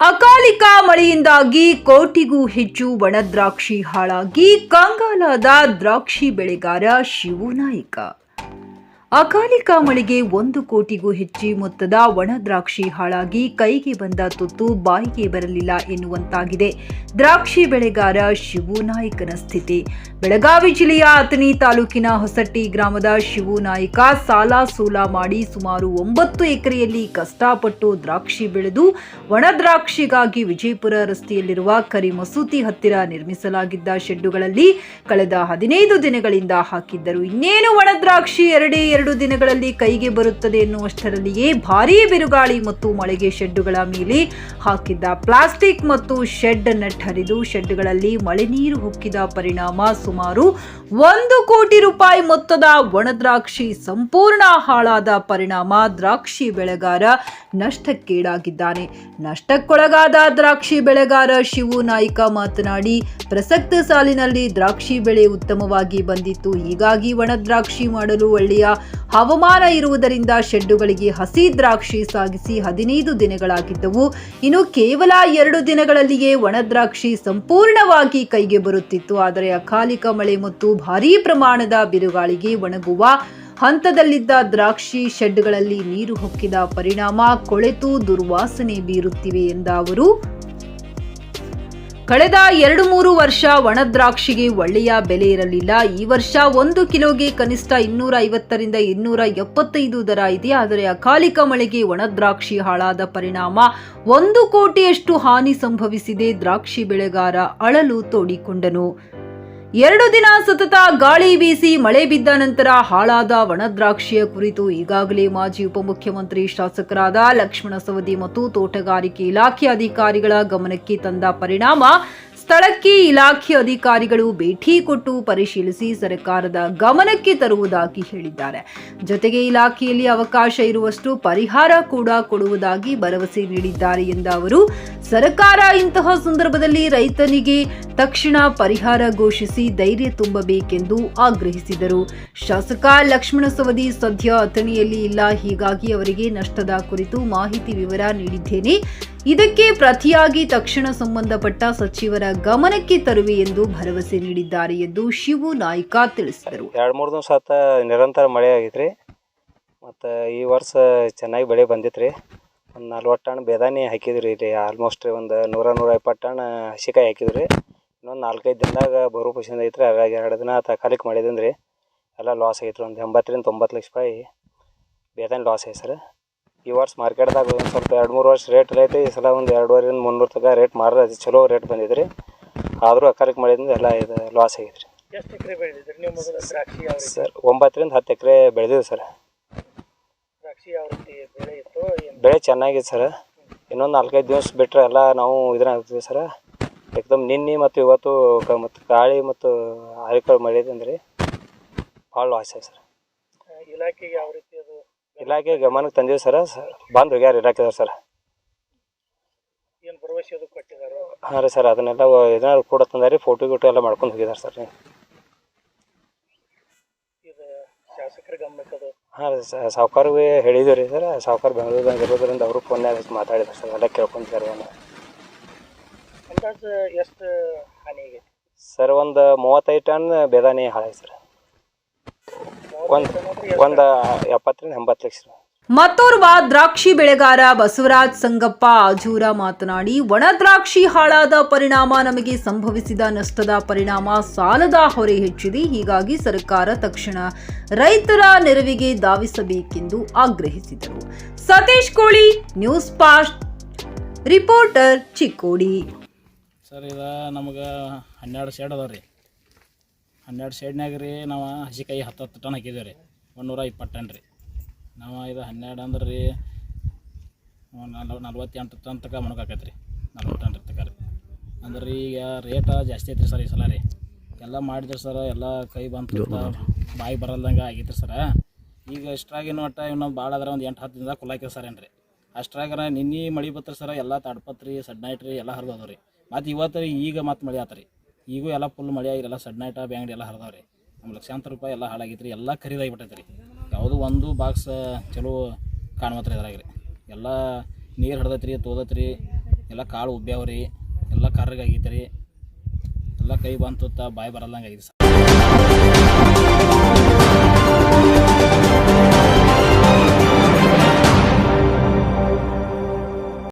ಅಕಾಲಿಕ ಮಳೆಯಿಂದಾಗಿ ಕೋಟಿಗೂ ಹೆಚ್ಚು ಒಣದ್ರಾಕ್ಷಿ ಹಾಳಾಗಿ ಕಂಗಾಲಾದ ದ್ರಾಕ್ಷಿ ಬೆಳೆಗಾರ ಶಿವು ನಾಯ್ಕ ಅಕಾಲಿಕ ಮಳೆಗೆ ಒಂದು ಕೋಟಿಗೂ ಹೆಚ್ಚು ಮೊತ್ತದ ಒಣ ದ್ರಾಕ್ಷಿ ಹಾಳಾಗಿ ಕೈಗೆ ಬಂದ ತುತ್ತು ಬಾಯಿಗೆ ಬರಲಿಲ್ಲ ಎನ್ನುವಂತಾಗಿದೆ. ದ್ರಾಕ್ಷಿ ಬೆಳೆಗಾರ ಶಿವು ನಾಯ್ಕನ ಸ್ಥಿತಿ. ಬೆಳಗಾವಿ ಜಿಲ್ಲೆಯ ಅಥಣಿ ತಾಲೂಕಿನ ಹೊಸಟ್ಟಿ ಗ್ರಾಮದ ಶಿವು ನಾಯ್ಕ ಸಾಲ ಸೂಲ ಮಾಡಿ ಸುಮಾರು ಒಂಬತ್ತು ಎಕರೆಯಲ್ಲಿ ಕಷ್ಟಪಟ್ಟು ದ್ರಾಕ್ಷಿ ಬೆಳೆದು ಒಣ ದ್ರಾಕ್ಷಿಗಾಗಿ ವಿಜಯಪುರ ರಸ್ತೆಯಲ್ಲಿರುವ ಕರಿ ಮಸೂತಿ ಹತ್ತಿರ ನಿರ್ಮಿಸಲಾಗಿದ್ದ ಶೆಡ್ಡುಗಳಲ್ಲಿ ಕಳೆದ ಹದಿನೈದು ದಿನಗಳಿಂದ ಹಾಕಿದ್ದರು. ಇನ್ನೇನು ಒಣ ದ್ರಾಕ್ಷಿ? ಎರಡೇ ಎರಡು ದಿನಗಳಲ್ಲಿ ಕೈಗೆ ಬರುತ್ತದೆ ಎನ್ನುವಷ್ಟರಲ್ಲಿಯೇ ಭಾರೀ ಬಿರುಗಾಳಿ ಮತ್ತು ಮಳೆಗೆ ಶೆಡ್ಡುಗಳ ಮೇಲೆ ಹಾಕಿದ್ದ ಪ್ಲಾಸ್ಟಿಕ್ ಮತ್ತು ಶೆಡ್ ನಟ್ ಹರಿದು ಶೆಡ್ಗಳಲ್ಲಿ ಮಳೆ ನೀರು ಹೊಕ್ಕಿದ ಪರಿಣಾಮ ಸುಮಾರು ಒಂದು ಕೋಟಿ ರೂಪಾಯಿ ಮೊತ್ತದ ಒಣದ್ರಾಕ್ಷಿ ಸಂಪೂರ್ಣ ಹಾಳಾದ ಪರಿಣಾಮ ದ್ರಾಕ್ಷಿ ಬೆಳೆಗಾರ ನಷ್ಟಕ್ಕೀಡಾಗಿದ್ದಾನೆ. ನಷ್ಟಕ್ಕೊಳಗಾದ ದ್ರಾಕ್ಷಿ ಬೆಳೆಗಾರ ಶಿವು ನಾಯ್ಕ ಮಾತನಾಡಿ, ಪ್ರಸಕ್ತ ಸಾಲಿನಲ್ಲಿ ದ್ರಾಕ್ಷಿ ಬೆಳೆ ಉತ್ತಮವಾಗಿ ಬಂದಿತ್ತು. ಹೀಗಾಗಿ ಒಣದ್ರಾಕ್ಷಿ ಮಾಡಲು ಒಳ್ಳೆಯ ಹವಾಮಾನ ಇರುವುದರಿಂದ ಶೆಡ್ಡುಗಳಿಗೆ ಹಸಿ ದ್ರಾಕ್ಷಿ ಸಾಗಿಸಿ ಹದಿನೈದು ದಿನಗಳಾಗಿದ್ದವು. ಇನ್ನು ಕೇವಲ ಎರಡು ದಿನಗಳಲ್ಲಿಯೇ ಒಣದ್ರಾಕ್ಷಿ ಸಂಪೂರ್ಣವಾಗಿ ಕೈಗೆ ಬರುತ್ತಿತ್ತು. ಆದರೆ ಅಕಾಲಿಕ ಮಳೆ ಮತ್ತು ಭಾರೀ ಪ್ರಮಾಣದ ಬಿರುಗಾಳಿಗೆ ಒಣಗುವ ಹಂತದಲ್ಲಿದ್ದ ದ್ರಾಕ್ಷಿ ಶೆಡ್ಗಳಲ್ಲಿ ನೀರು ಹೊಕ್ಕಿದ ಪರಿಣಾಮ ಕೊಳೆತು ದುರ್ವಾಸನೆ ಬೀರುತ್ತಿವೆ ಎಂದ ಅವರು. ಕಳೆದ ಎರಡು ಮೂರು ವರ್ಷ ಒಣದ್ರಾಕ್ಷಿಗೆ ಒಳ್ಳೆಯ ಬೆಲೆ ಇರಲಿಲ್ಲ. ಈ ವರ್ಷ ಒಂದು ಕಿಲೋಗೆ ಕನಿಷ್ಠ ಇನ್ನೂರ ಐವತ್ತರಿಂದ ಇನ್ನೂರ ಎಪ್ಪತ್ತೈದು ದರ ಇದೆ. ಆದರೆ ಅಕಾಲಿಕ ಮಳೆಗೆ ಒಣದ್ರಾಕ್ಷಿ ಹಾಳಾದ ಪರಿಣಾಮ ಒಂದು ಕೋಟಿಯಷ್ಟು ಹಾನಿ ಸಂಭವಿಸಿದೆ. ದ್ರಾಕ್ಷಿ ಬೆಳೆಗಾರ ಅಳಲು ತೋಡಿಕೊಂಡನು. ಎರಡು ದಿನ ಸತತ ಗಾಳಿ ಬೀಸಿ ಮಳೆ ಬಿದ್ದ ನಂತರ ಹಾಳಾದ ಒಣದ್ರಾಕ್ಷಿಯ ಕುರಿತು ಈಗಾಗಲೇ ಮಾಜಿ ಉಪಮುಖ್ಯಮಂತ್ರಿ ಶಾಸಕರಾದ ಲಕ್ಷ್ಮಣ ಸವದಿ ಮತ್ತು ತೋಟಗಾರಿಕೆ ಇಲಾಖೆ ಅಧಿಕಾರಿಗಳ ಗಮನಕ್ಕೆ ತಂದ ಪರಿಣಾಮ, ಸ್ಥಳಕ್ಕೆ ಇಲಾಖೆ ಅಧಿಕಾರಿಗಳು ಭೇಟಿ ಕೊಟ್ಟು ಪರಿಶೀಲಿಸಿ ಸರ್ಕಾರದ ಗಮನಕ್ಕೆ ತರುವುದಾಗಿ ಹೇಳಿದ್ದಾರೆ. ಜೊತೆಗೆ ಇಲಾಖೆಯಲ್ಲಿ ಅವಕಾಶ ಇರುವಷ್ಟು ಪರಿಹಾರ ಕೂಡ ಕೊಡುವುದಾಗಿ ಭರವಸೆ ನೀಡಿದ್ದಾರೆ ಎಂದ ಅವರು, ಸರ್ಕಾರ ಇಂತಹ ಸಂದರ್ಭದಲ್ಲಿ ರೈತನಿಗೆ ತಕ್ಷಣ ಪರಿಹಾರ ಘೋಷಿಸಿ ಧೈರ್ಯ ತುಂಬಬೇಕೆಂದು ಆಗ್ರಹಿಸಿದರು. ಶಾಸಕ ಲಕ್ಷ್ಮಣ ಸವದಿ ಸದ್ಯ ಅಥಣಿಯಲ್ಲಿ ಇಲ್ಲ. ಹೀಗಾಗಿ ಅವರಿಗೆ ನಷ್ಟದ ಕುರಿತು ಮಾಹಿತಿ ವಿವರ ನೀಡಿದ್ದೇನೆ. ಇದಕ್ಕೆ ಪ್ರತಿಯಾಗಿ ತಕ್ಷಣ ಸಂಬಂಧಪಟ್ಟ ಸಚಿವರ ಗಮನಕ್ಕೆ ತರುವೆ ಎಂದು ಭರವಸೆ ನೀಡಿದ್ದಾರೆ ಎಂದು ಶಿವು ನಾಯ್ಕ ತಿಳಿಸಿದರು. ಎರಡು ಮೂರು ದಿವಸ ಆತ ನಿರಂತರ ಮಳೆ ಆಗಿದ್ರಿ ಮತ್ತು ಈ ವರ್ಷ ಚೆನ್ನಾಗಿ ಬೆಳೆ ಬಂದಿತ್ತು ರೀ ಒಂದು ನಲ್ವತ್ತು ಟನ್ ಬೇದಾನಿ ಹಾಕಿದ್ರಿ ಇಲ್ಲಿ. ಆಲ್ಮೋಸ್ಟ್ ಒಂದು ನೂರ ನೂರ ಇಪ್ಪತ್ತು ಟನ್ ಹಸಿಕಾಯಿ ಹಾಕಿದ್ವಿ ರೀ ಇನ್ನೊಂದು ನಾಲ್ಕೈದು ದಿನದಾಗ ಬರೋ ಪೊಸಿಷನ್ ಐತ್ರಿ. ಅದ್ರಾಗ ಎರಡು ದಿನ ತಕಾಲಿಕ್ ಮಾಡಿದ್ದೀನಿ ರೀ ಎಲ್ಲ ಲಾಸ್ ಆಗೈತ್ರಿ. ಒಂದು ಎಂಬತ್ತರಿಂದ ತೊಂಬತ್ತು ಲಕ್ಷ ರೂಪಾಯಿ ಬೇದಾನಿ ಲಾಸ್ ಐತೆ ಸರ್. ಈ ವರ್ಷ ಮಾರ್ಕೆಟ್ದಾಗ ಒಂದು ಸ್ವಲ್ಪ ಎರಡು ಮೂರು ವರ್ಷ ರೇಟ್ ಐತಿ ಈ ಸಲ ಒಂದು ಎರಡುವರೆಯಿಂದ ಮುನ್ನೂರು ತನಕ ರೇಟ್ ಮಾರ ಚಲೋ ರೇಟ್ ಬಂದಿದ್ರಿ ಆದರೂ ಅಕಾಲಿಕ್ ಮಾಡಿದ್ರಿಂದ ಎಲ್ಲ ಇದು ಲಾಸ್ ಆಗೈತೆ ರೀ ಎಷ್ಟು ಎಕರೆ ಬೆಳೆದಿದ್ರಿ? ನೀವು ಮೊದಲು ದ್ರಾಕ್ಷಿ ಯಾವ ರೀತಿ? ಸರ್ ಒಂಬತ್ತರಿಂದ ಹತ್ತು ಎಕರೆ ಬೆಳೆದಿದೆ ಸರ್. ದ್ರಾಕ್ಷಿ ಯಾವ ರೀತಿ ಬೆಳೆ ಇತ್ತು? ಏನು? ಬೆಳೆ ಚೆನ್ನಾಗಿದೆ ಸರ್. ಇನ್ನೊಂದು ನಾಲ್ಕೈದು ದಿವಸ ಬಿಟ್ಟರೆ ಎಲ್ಲ ನಾವು ಇದನ್ನ ಆಗ್ತೀವಿ ಸರ್. ಏಕದಮ್ ನಿನ್ನೆ ಮತ್ತು ಇವತ್ತು ಕ- ಮತ್ತು ಗಾಳಿ ಮತ್ತು ಆರಿಕಳು ಮಳೆದಂದ್ರೆ ಭಾಳ ಲಾಸ್ ಆಯ್ತು ಸರ್. ಇಲಾಖೆಗೆ ಯಾವ ರೀತಿ ಅದು ಇಲಾಖೆ ಗಮನಕ್ಕೆ ತಂದೀವಿ ಸರ್. ಸ- ಬಂದು ಹೋಗ್ಯಾರ ಇಲಾಖೆದವ್ರು ಸರ್. ಏನು ಭರವಸೆ ಅದು ಕೊಟ್ಟಿದ್ದಾರೆ ಹಾಂ ರೀ ಸರ್ ಅದನ್ನೆಲ್ಲ ಏನಾದ್ರು ಕೂಡ ತಂದಾರಿ ಫೋಟೋ ಗಿಟೋ ಎಲ್ಲ ಮಾಡ್ಕೊಂಡು ಹೋಗಿದ್ದಾರೆ ಸರ್. ಇದು ಶಾಸಕರ ಗಮನಕ್ಕೆ ಅದು? ಹಾಂ ರೀ ಸಾವುಕಾರಿಗೆ ಹೇಳಿದ್ದೀವಿ ರೀ ಸರ್. ಸಾವುಕಾರ ಬೆಂಗಳೂರಿನಾಗ ಇರೋದ್ರಿಂದ ಅವರು ಫೋನ್ಯಾಗ ಮಾತಾಡಿದ್ರು ಸರ್ ಎಲ್ಲ ಕೇಳ್ಕೊಂತಾರೆ ಅಂದಾಜು ಎಷ್ಟು ಹಾನಿ ಆಗೈತಿ? ಸರ್ ಒಂದು ಮೂವತ್ತೈದು ಟನ್ ಬೇದಾನಿ ಹಾಳಾಗಿ ಸರ್. ಒಂದು ಒಂದು ಎಪ್ಪತ್ತರಿಂದ ಎಂಬತ್ತು ಲಕ್ಷ ಮತ್ತೋರ್ವ ದ್ರಾಕ್ಷಿ ಬೆಳೆಗಾರ ಬಸವರಾಜ್ ಸಂಗಪ್ಪ ಆಜೂರ ಮಾತನಾಡಿ ಒಣ ದ್ರಾಕ್ಷಿ ಹಾಳಾದ ಪರಿಣಾಮ ನಮಗೆ ಸಂಭವಿಸಿದ ನಷ್ಟದ ಪರಿಣಾಮ ಸಾಲದ ಹೊರೆ ಹೆಚ್ಚಿದೆ. ಹೀಗಾಗಿ ಸರ್ಕಾರ ತಕ್ಷಣ ರೈತರ ನೆರವಿಗೆ ಧಾವಿಸಬೇಕೆಂದು ಆಗ್ರಹಿಸಿದರು. Satish Koli news first reporter Chikkodi. Sir ಇದು ನಮಗೆ ಹನ್ನೆರಡು ಶೇಡ್ ಅದಾವೆ ರೀ. ಹನ್ನೆರಡು ಶೇಡ್ನಾಗ ರೀ ನಾವು ಹಸಿಕಾಯಿ ಹತ್ತು ಹತ್ತು ಟನ್ ಹಾಕಿದ್ದೇವೆ ರೀ. ಒಂದೂರ ಇಪ್ಪತ್ತು ಟನ್ ರೀ. ನಾವು ಇದು ಹನ್ನೆರಡು ಅಂದ್ರೆ ರೀ ನಲ್ವ ನಲ್ವತ್ತೆಂಟು ಟನ್ ತನಕ ಮೊಣಕಾಕೈತೆ ರೀ. ನಲ್ವತ್ತು ಟನ್ ತನಕ ರೀ. ಅಂದ್ರೆ ರೀ ಈಗ ರೇಟ ಜಾಸ್ತಿ ಐತ್ರಿ ಸರ್ ಈ ಸಲ ರೀ. ಎಲ್ಲ ಮಾಡಿದ್ರಿ ಸರ್ ಎಲ್ಲ ಕೈ ಬಂತು ಬಾಯಿ ಬರಲ್ದಂಗೆ ಆಗೈತ್ರಿ ಸರ. ಈಗ ಇಷ್ಟ್ರಾಗಿನ ನೋಟ ಇನ್ನೊಂದು ಭಾಳ ಅದ್ರ ಒಂದು ಎಂಟು ಹತ್ತು ದಿನದಾಗ ಕುಲಾಕಿರಿ ಸರ್ ಏನು ರೀ ಅಷ್ಟ್ರಾಗರ ನಿನ್ನೆ ಮಳೆ ಬತ್ತರಿ ಸರ ಎಲ್ಲ ತಡ್ಪತ್ರಿ ಸಡ್ನೈಟ್ರಿ ನೈಟ್ ರೀ ಎಲ್ಲ ಹರಿದೋದ್ರಿ ರೀ ಮತ್ತು ಇವತ್ತು ಈಗ ಮತ್ತೆ ಮಳೆ ಆತ್ರಿ. ಈಗೂ ಎಲ್ಲ ಫುಲ್ ಮಳೆ ಆಗಿರಲ್ಲ ಸಣ್ಣ ಐಟ ಬ್ಯಾಂಗಡಿ ಎಲ್ಲ ಹರಿದವ್ರಿ. ನಮ್ಮ ಲಕ್ಷಾಂತರ ರೂಪಾಯಿ ಎಲ್ಲ ಹಾಳಾಗಿತ್ತು ಎಲ್ಲ ಖರೀದಾಗಿಬಿಟ್ಟೈತೆ ರೀ ಯಾವುದು ಒಂದು ಬಾಕ್ಸ್ ಚಲೋ ಕಾಣ್ಮತ್ರಿ ರೀ ಎಲ್ಲ ನೀರು ಹಿಡ್ದೈತ್ರಿ ತೋದತ್ರಿ, ಎಲ್ಲ ಕಾಳು ಉಬ್ಬ್ಯಾವ್ರಿ, ಎಲ್ಲ ಕರ್ರಗಾಗೈತ್ರಿ ಎಲ್ಲ ಕೈ ಬಂತು ಬಾಯಿ ಬರಲ್ಲಂಗೆ ಆಗಿದೆ ಸರ್.